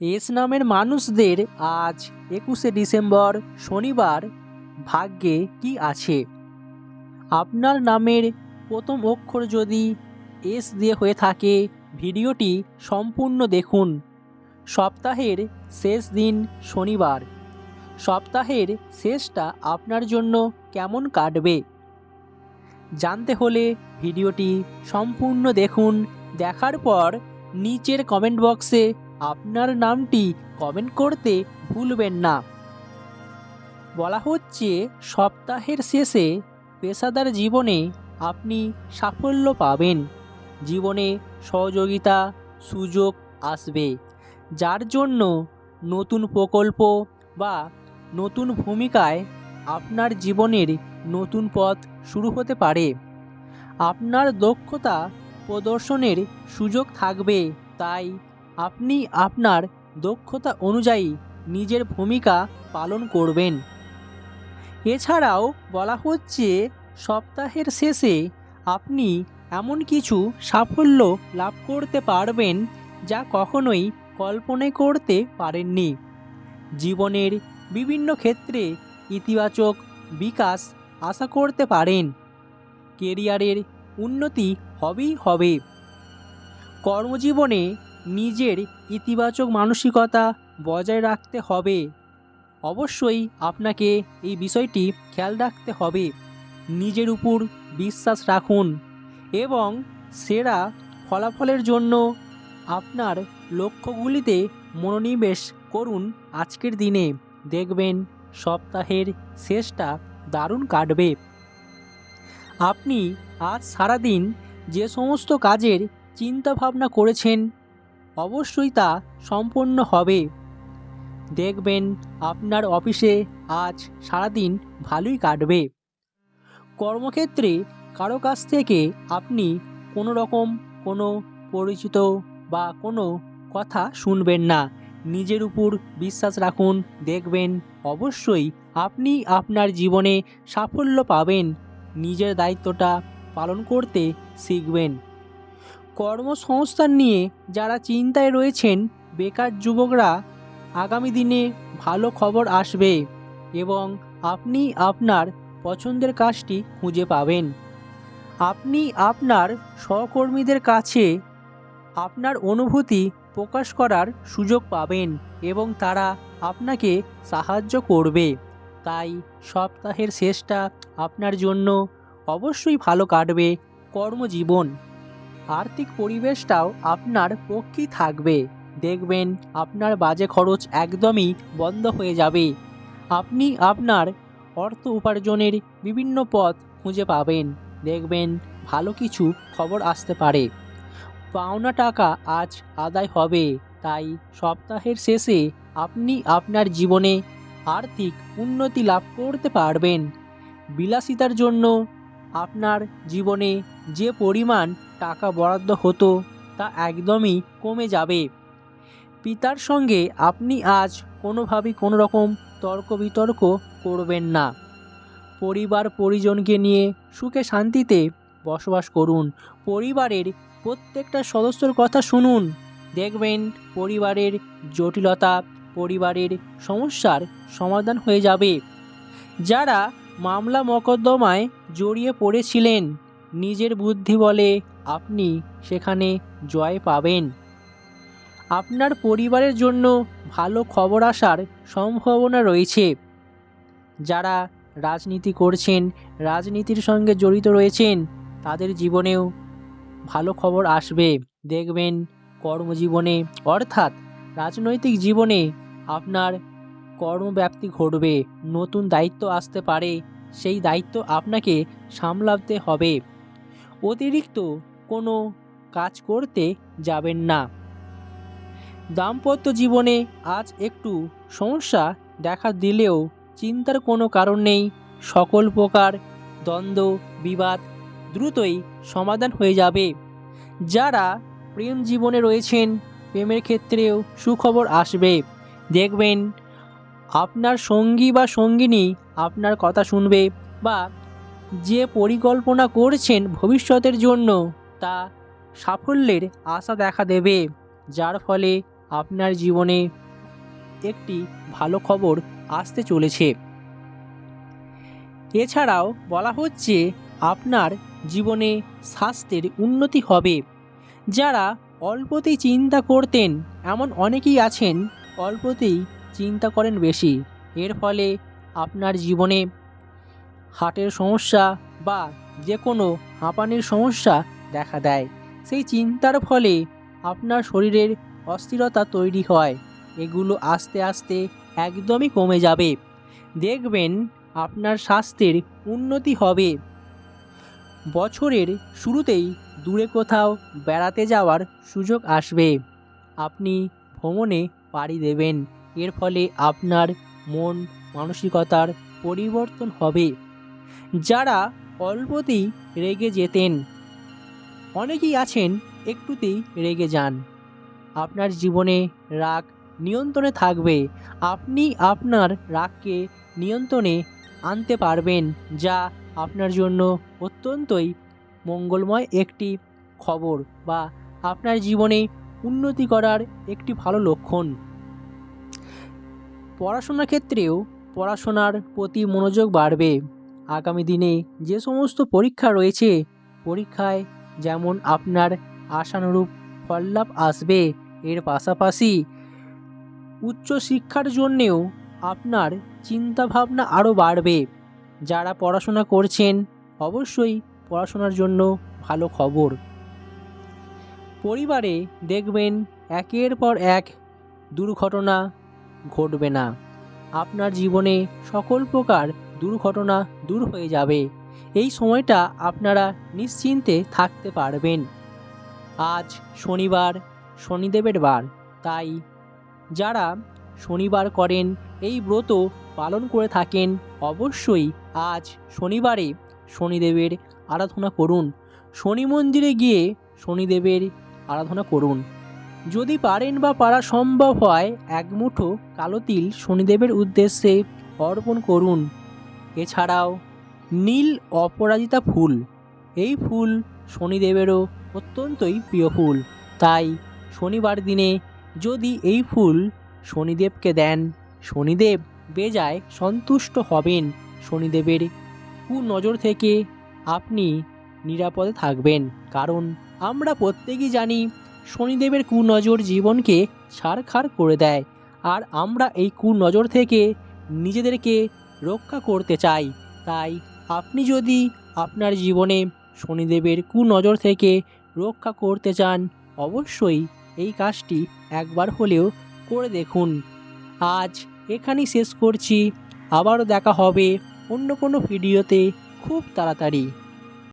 S নামের মানুষদের আজ একুশে ডিসেম্বর শনিবার ভাগ্যে কি আছে? আপনার নামের প্রথম অক্ষর যদি এস দিয়ে হয়ে থাকে, ভিডিওটি সম্পূর্ণ দেখুন। সপ্তাহের শেষ দিন শনিবার। সপ্তাহের শেষটা আপনার জন্য কেমন কাটবে? জানতে হলে ভিডিওটি সম্পূর্ণ দেখুন। দেখার পর নিচের কমেন্ট বক্সে আপনার নামটি কমেন্ট করতে ভুলবেন না। বলা হচ্ছে, সপ্তাহের শেষে পেশাদার জীবনে আপনি সাফল্য পাবেন। জীবনে সহযোগিতা, সুযোগ আসবে। যার জন্য নতুন প্রকল্প বা নতুন ভূমিকায় আপনার জীবনের নতুন পথ শুরু হতে পারে। আপনার দক্ষতা প্রদর্শনের সুযোগ থাকবে, তাই আপনি আপনার দক্ষতা অনুযায়ী নিজের ভূমিকা পালন করবেন। এছাড়াও বলা হচ্ছে, সপ্তাহের শেষে আপনি এমন কিছু সাফল্য লাভ করতে পারবেন যা কখনোই কল্পনাই করতে পারেননি। জীবনের বিভিন্ন ক্ষেত্রে ইতিবাচক বিকাশ আশা করতে পারেন। কেরিয়ারের উন্নতি হবেই হবে। কর্মজীবনে নিজের ইতিবাচক মানসিকতা বজায় রাখতে হবে। অবশ্যই আপনাকে এই বিষয়টি খেয়াল রাখতে হবে। নিজের উপর বিশ্বাস রাখুন এবং সেরা ফলাফলের জন্য আপনার লক্ষ্যগুলিতে মনোনিবেশ করুন আজকের দিনে। দেখবেন সপ্তাহের শেষটা দারুণ কাটবে। আপনি আজ সারাদিন যে সমস্ত কাজের চিন্তা ভাবনা করেছেন অবশ্যই তা সম্পন্ন হবে। দেখবেন আপনার অফিসে আজ সারাদিন ভালোই কাটবে। কর্মক্ষেত্রে কারও কাছ থেকে আপনি কোনো রকম কোনো পরিচিত বা কোনো কথা শুনবেন না। নিজের উপর বিশ্বাস রাখুন, দেখবেন অবশ্যই আপনি আপনার জীবনে সাফল্য পাবেন। নিজের দায়িত্বটা পালন করতে শিখবেন। কর্মসংস্থান নিয়ে যারা চিন্তায় রয়েছেন, বেকার যুবকরা আগামী দিনে ভালো খবর আসবে এবং আপনি আপনার পছন্দের কাজটি খুঁজে পাবেন। আপনি আপনার সহকর্মীদের কাছে আপনার অনুভূতি প্রকাশ করার সুযোগ পাবেন এবং তারা আপনাকে সাহায্য করবে। তাই সপ্তাহের শেষটা আপনার জন্য অবশ্যই ভালো কাটবে কর্মজীবন। আর্থিক পরিবেশটাও আপনার পক্ষে থাকবে। দেখবেন, আপনার বাজে খরচ একদমই বন্ধ হয়ে যাবে। আপনি আপনার অর্থ উপার্জনের বিভিন্ন পথ খুঁজে পাবেন। দেখবেন, ভালো কিছু খবর আসতে পারে। পাওনা টাকা আজ আদায় হবে, তাই সপ্তাহের শেষে আপনি আপনার জীবনে আর্থিক উন্নতি লাভ করতে পারবেন। বিলাসিতার জন্য আপনার জীবনে যে পরিমাণ টাকা বরাদ্দ হতো, তা একদমই কমে যাবে। পিতার সঙ্গে আপনি আজ কোনোভাবেই কোনো রকম তর্ক বিতর্ক করবেন না। পরিবার পরিজনকে নিয়ে সুখে শান্তিতে বসবাস করুন। পরিবারের প্রত্যেকটা সদস্যর কথা শুনুন। দেখবেন পরিবারের জটিলতা, পরিবারের সমস্যার সমাধান হয়ে যাবে। যারা মামলা মকদ্দমায় জড়িয়ে পড়েছিলেন, নিজের বুদ্ধি বলে আপনি সেখানে জয় পাবেন। আপনার পরিবারের জন্য ভালো খবর আসার সম্ভাবনা রয়েছে। যারা রাজনীতি করছেন, রাজনীতির সঙ্গে জড়িত রয়েছেন, তাদের জীবনেও ভালো খবর আসবে। দেখবেন কর্মজীবনে, অর্থাৎ রাজনৈতিক জীবনে আপনার কর্মব্যাপ্তি ঘটবে। নতুন দায়িত্ব আসতে পারে, সেই দায়িত্ব আপনাকে সামলাতে হবে। অতিরিক্ত কোনো কাজ করতে যাবেন না। দাম্পত্য জীবনে আজ একটু সমস্যা দেখা দিলেও চিন্তার কোনো কারণ নেই। সকল প্রকার দ্বন্দ্ব, বিবাদ দ্রুতই সমাধান হয়ে যাবে। যারা প্রেম জীবনে রয়েছেন, প্রেমের ক্ষেত্রেও সুখবর আসবে। দেখবেন আপনার সঙ্গী বা সঙ্গিনী আপনার কথা শুনবে বা যে পরিকল্পনা করছেন ভবিষ্যতের জন্য তা সাফল্যের আশা দেখা দেবে, যার ফলে আপনার জীবনে একটি ভালো খবর আসতে চলেছে। এছাড়াও বলা হচ্ছে, আপনার জীবনে স্বাস্থ্যের উন্নতি হবে। যারা অল্পতেই চিন্তা করতেন, এমন অনেকেই আছেন, অল্পতেই চিন্তা করেন বেশি। এর ফলে আপনার জীবনে হার্টের সমস্যা বা যে কোনো হাঁপানির সমস্যা দেখা দেয়। সেই চিন্তার ফলে আপনার শরীরের অস্থিরতা তৈরি হয়। এগুলো আস্তে আস্তে একদমই কমে যাবে। দেখবেন আপনার স্বাস্থ্যের উন্নতি হবে। বছরের শুরুতেই দূরে কোথাও বেড়াতে যাওয়ার সুযোগ আসবে। আপনি ভ্রমণে পাড়ি দেবেন। এর ফলে আপনার মন মানসিকতার পরিবর্তন হবে। যারা অল্পতেই রেগে যেতেন অনেকেই আছেন একটুতেই রেগে যান। আপনার জীবনে রাগ নিয়ন্ত্রণে থাকবে। আপনি আপনার রাগকে নিয়ন্ত্রণে আনতে পারবেন, যা আপনার জন্য অত্যন্তই মঙ্গলময় একটি খবর বা আপনার জীবনে উন্নতি করার একটি ভালো লক্ষণ। পড়াশোনার ক্ষেত্রেও পড়াশোনার প্রতি মনোযোগ বাড়বে। আগামী দিনে যে সমস্ত পরীক্ষা রয়েছে, পরীক্ষায় যেমন আপনার আশানুরূপ ফললাভ আসবে। এর পাশাপাশি উচ্চশিক্ষার জন্যেও আপনার চিন্তাভাবনা আরও বাড়বে। যারা পড়াশোনা করছেন, অবশ্যই পড়াশোনার জন্য ভালো খবর। পরিবারে দেখবেন একের পর এক দুর্ঘটনা ঘটবে না। আপনার জীবনে সকল প্রকার দুর্ঘটনা দূর হয়ে যাবে। এই সময়টা আপনারা নিশ্চিন্তে থাকতে পারবেন। আজ শনিবার, শনিদেবের বার। তাই যারা শনিবার করেন, এই ব্রত পালন করে থাকেন, অবশ্যই আজ শনিবারে শনিদেবের আরাধনা করুন। শনি মন্দিরে গিয়ে শনিদেবের আরাধনা করুন। যদি পারেন বা পারা সম্ভব হয়, এক মুঠো কালো তিল শনিদেবের উদ্দেশ্যে অর্পণ করুন। এছাড়াও নীল অপরাজিতা ফুল। এই ফুল শনিদেবেরও অত্যন্তই প্রিয় ফুল। তাই শনিবার দিনে যদি এই ফুল শনিদেবকে দেন, শনিদেব বেজায় সন্তুষ্ট হবেন। শনিদেবের কুনজর থেকে আপনি নিরাপদে থাকবেন। কারণ আমরা প্রত্যেকেই জানি শনিদেবের কুনজর জীবনকে ছাড়খাড় করে দেয়। আর আমরা এই কুনজর থেকে নিজেদেরকে রক্ষা করতে চাই। তাই আপনি যদি আপনার জীবনে শনিদেবের কুনজর থেকে রক্ষা করতে চান, অবশ্যই এই কাজটি একবার হলেও করে দেখুন। আজ এখানেই শেষ করছি। আবারও দেখা হবে অন্য কোনো ভিডিওতে খুব তাড়াতাড়ি।